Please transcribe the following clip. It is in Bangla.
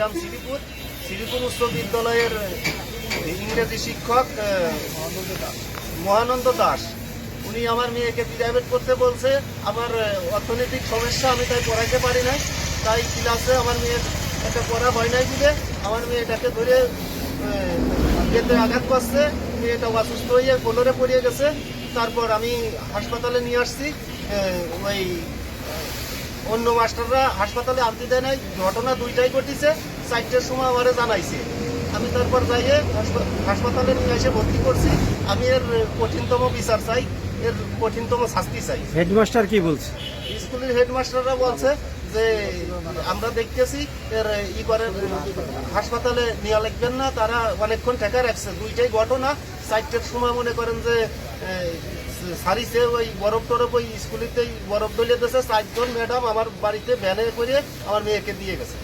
গ্রাম শ্রীপুর। শ্রীপুর উচ্চ বিদ্যালয়ের ইংরেজি শিক্ষক মহানন্দ দাস। উনি আমার মেয়েকে প্রাইভেট করতে বলছে। আমার অর্থনৈতিক সমস্যা, আমি তাই পড়াইতে পারি নাই। তাই ক্লাসে আমার মেয়ের একটা পড়া হয় নাই বলে আমার মেয়েটাকে ধরে ইয়েতে আঘাত করছে। মেয়েটা অসুস্থ হয়ে কোলরে পড়িয়ে গেছে। তারপর আমি হাসপাতালে নিয়ে আসছি ওই অন্য মাস্টাররা হাসপাতালে আনতে দেয় নাই ঘটনা দুইটাই ঘটিছে চারটের সময় আমারে জানাইছে। আমি তারপর যাইয়ে হাসপাতালে নিয়ে এসে ভর্তি করছি আমি এর কঠিনতম বিচার চাই এর কঠিনতম শাস্তি চাই। হেডমাস্টার কি বলছে? স্কুলের হেডমাস্টাররা বলছে যে আমরা দেখতেছি এর ই করে হাসপাতালে নেওয়া লাগবেন না তারা অনেকক্ষণ টাকা রাখছে। দুইটাই ঘটনা চারটের সময় মনে করেন যে সারিছে ওই বরফ টরফ ওই স্কুলেতেই বরফ দলিয়ে দিয়েছে। চারজন ম্যাডাম আমার বাড়িতে ভ্যানে করে আমার মেয়েকে দিয়ে গেছে।